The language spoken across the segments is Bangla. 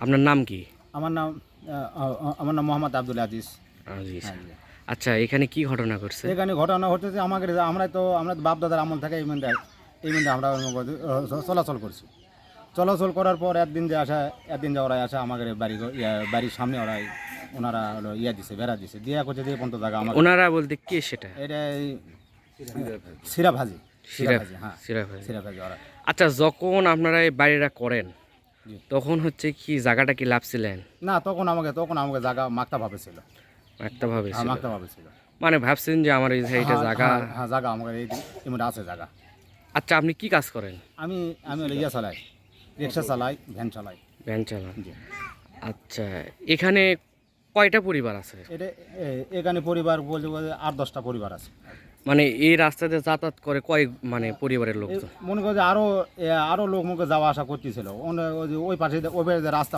আপনার নাম কি? আমার নাম আমার নাম মোহাম্মদ আব্দুল আজিজ। আজিজ। হ্যাঁ, আচ্ছা এখানে কি ঘটনা ঘটছে? এখানে ঘটনা হচ্ছে যে আমাকে আমরা তো আমরা বাপ দাদার আমল থেকে এই মিনিটে এই মিনিটে আমরা চলাচল করছি। চলাচল করার পর একদিন যে আসা একদিন যে ওরা আসা আমাদের বাড়ি বাড়ির সামনে ওরা ওনারা হলো ইয়া দিছে বেড়া দিছে। দিয়া করছে যে এই পর্যন্ত জায়গা আমার ওনারা বলতে কে সেটা? এটা সিরা ভাজি সিরা ভাজি হ্যাঁ। সিরা ভাই। সিরা ভাজি ওরা। আচ্ছা যখন আপনারা এই বাড়িটা করেন। তখন হচ্ছে কি জায়গাটা কি লাভছিলেন? না তখন আমাকে তখন আমাকে জায়গা মাকতা ভাবে ছিল একটা ভাবে হ্যাঁ ছিল। মাকতা ভাবে ছিল মানে ভাবছেন যে আমার এই সাইডে হ্যাঁ, জায়গা হ্যাঁ, হ্যাঁ জায়গা আমাকে এই মধ্যে আছে জায়গা। আচ্ছা আপনি কি কাজ করেন? আমি আমি ইয়া চালাই রিক্সা চালাই ভ্যান চালাই। ভ্যান চালান। জি। আচ্ছা এখানে কয়টা পরিবার আছে? এটা এখানে পরিবার বলতে বলতে আট দশটা পরিবার আছে। মানে এই রাস্তাতে যাতায়াত করে কয় মানে পরিবারের লোক মনে করছে আরও এ, আরও লোক মুখে যাওয়া আসা করতেছিল। ওই পাশে ওই পাশে রাস্তা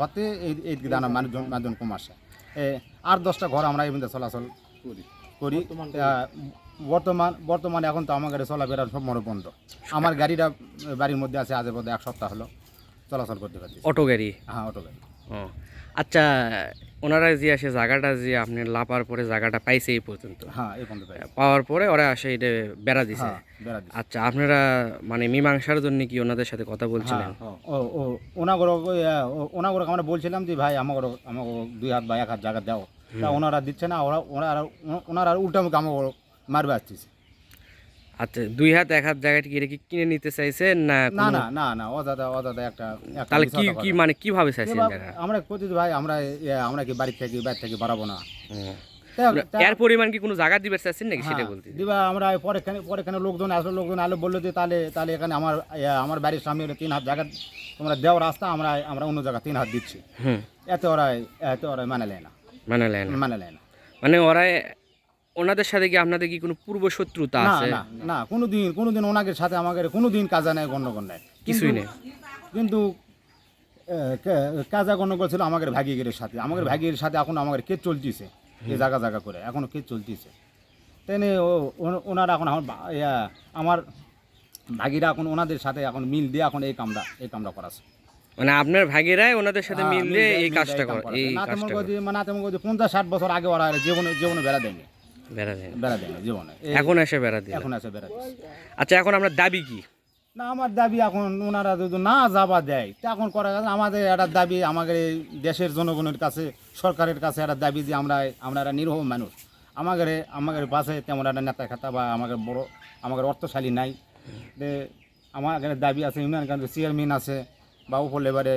হতে এই দানা মানুষজন মানুষজন কম আসে। আট দশটা ঘর আমরা এই মধ্যে চলাচল করি করি। বর্তমান বর্তমানে এখন তো আমার গাড়ি চলাফেরা সব মনে বন্ধ। আমার গাড়িটা বাড়ির মধ্যে আছে আজের মধ্যে এক সপ্তাহ হলো চলাচল করতে পারছি অটো গাড়ি? হ্যাঁ অটো গাড়ি। আচ্ছা ওনারা যে আসে জায়গাটা যে আপনি লাপার পরে জায়গাটা পাইছে এই পর্যন্ত। হ্যাঁ এই পর্যন্ত পাওয়ার পরে ওরা আসে এটা বেড়া দিছে। হ্যাঁ বেড়া আচ্ছা আপনারা মানে মীমাংসার জন্য কি ওনাদের সাথে কথা বলছিলেন? হ্যাঁ, ও ও ওনাগর ওনাগর আমরা বলছিলাম যে ভাই আমাকে আমাকে দুই হাত বা এক হাত জায়গা দাও। তা ওনারা দিচ্ছে না ওরা ওনারা ওনারা উল্টা আমাকে মারবে আসতেছে। আচ্ছা দুই হাত এক হাত জায়গাটা কি এটা কি কিনে নিতে চাইছেন না না না না না অদাদা অদাদা একটা তাহলে কি কি। মানে কীভাবে চাইছেন আমরা কইতে ভাই আমরা আমরা কি বাড়ি থেকে বাড়ি থেকে বাড়াবো না। তা- এর পরিমাণ কি কোনো জায়গা দিবে চাইছেন নাকি সেটা হ্যাঁ, বলতে দিবা আমরা পরে এখানে পরে এখানে লোকজন আসলো লোকজন আলো বলল যে তাহলে তাহলে এখানে আমার আমার বাড়ির সামনে তিন হাত জায়গা তোমরা দেও রাস্তা আমরা আমরা অন্য জায়গা তিন হাত দিচ্ছি। হুম। এতে ওরা এতে ওরা মানে নেয় না। মানে নেন মানে নেয় না। মানে ওরা ওনাদের সাথে কি আপনাদের কি কোনো পূর্ব শত্রুতা আছে? না না কোনোদিন কোনোদিন ওনাদের সাথে আমাদের কোনোদিন কাজা নেই গণ্ডগোল নেই। কিছুই নেই। কিন্তু কাজা গণ্ডগোল ছিল আমাদের ভাগিগের সাথে। আমাদের ভাগির সাথে এখন আমাদের কে চলতিছে এই জায়গা জায়গা করে। এখনও কে চলতিছে। তেনে ওনারা এখন আমার আমার ভাগিরা এখন ওনাদের সাথে এখন মিল দিয়ে এখন এই কামটা এই কামটা করাছে। মানে আপনার ভাগেরাই ওনাদের সাথে হ্যাঁ, মিললে মিল দিয়ে- এই কাজটা করে। এই কাজটা মানে পঞ্চাশ ষাট বছর আগে ওরা জীবনে জীবনে বেড়া দেয়নি। বেড়া দেয়নি জীবনে। এখন এসে বেড়া এখন বেড়া আচ্ছা এখন আপনার দাবি কি? না আমার দাবি এখন ওনারা যদি না যাবা দেয় তা এখন করা গেছে আমাদের একটা দাবি আমাদের এই দেশের জনগণের কাছে সরকারের কাছে একটা দাবি যে আমরা আমরা একটা নিরহ মানুষ। আমাদের আমাদের পাশে তেমন একটা নেতা খাতা বা আমাদের বড় আমাদের অর্থশালী নাই। যে আমাদের দাবি আছে ইউনিয়ন কাউন্সিল চেয়ারম্যান আছে বা উপর লেবারে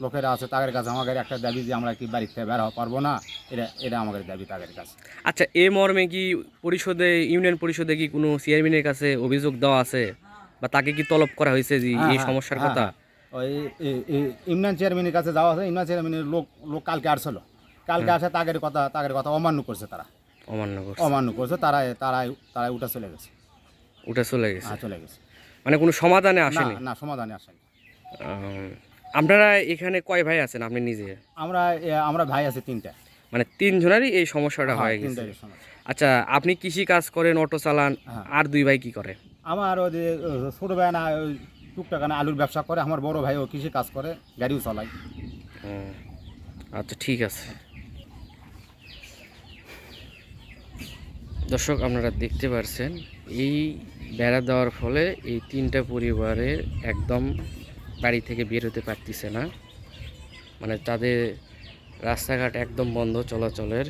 লোকেরা আছে তাদের কাছে আমাদের একটা দাবি যে আমরা কি বাড়িতে বের হওয়া পারব না? এটা এটা আমাদের দাবি তাদের কাছে। আচ্ছা এ মর্মে কি পরিষদে ইউনিয়ন পরিষদে কি কোনো চেয়ারম্যানের কাছে অভিযোগ দেওয়া আছে? বা তাকে কি তলব করা হয়েছে যে হ্যাঁ, এই হ্যাঁ, সমস্যার হ্যাঁ, কথা? হ্যাঁ। ওই ইমরান চেয়ারম্যানের কাছে যাওয়া আছে ইমরান চেয়ারম্যানের লোক লোক কালকে আসলো। কালকে আসে তাদের কথা তাদের কথা অমান্য করছে তারা। অমান্য করছে। অমান্য করছে তারা তারাই তারাই উঠে চলে গেছে। উঠে চলে গেছে? হ্যাঁ চলে গেছে। মানে কোনো সমাধানে আসেনি? না সমাধানে আসেনি। আপনারা এখানে কয় ভাই আছেন? আপনি নিজে? আমরা আমরা ভাই আছে তিনটা। মানে তিনজনেরই এই সমস্যাটা হ্যাঁ, হয়ে গেছে। আচ্ছা আপনি কৃষি কাজ করেন অটো চালান হ্যাঁ। আর দুই ভাই কি করে? আমার ওই যে ছোট ভাই না ওই টুকটাক না আলুর ব্যবসা করে আমার বড় ভাই ও কৃষি কাজ করে গাড়িও চালায়। আচ্ছা ঠিক আছে। দর্শক আপনারা দেখতে পারছেন এই বেড়া দেওয়ার ফলে এই তিনটা পরিবারের একদম বাড়ি থেকে বের হতে পারতেছে না। মানে তাদের রাস্তাঘাট একদম বন্ধ চলাচলের।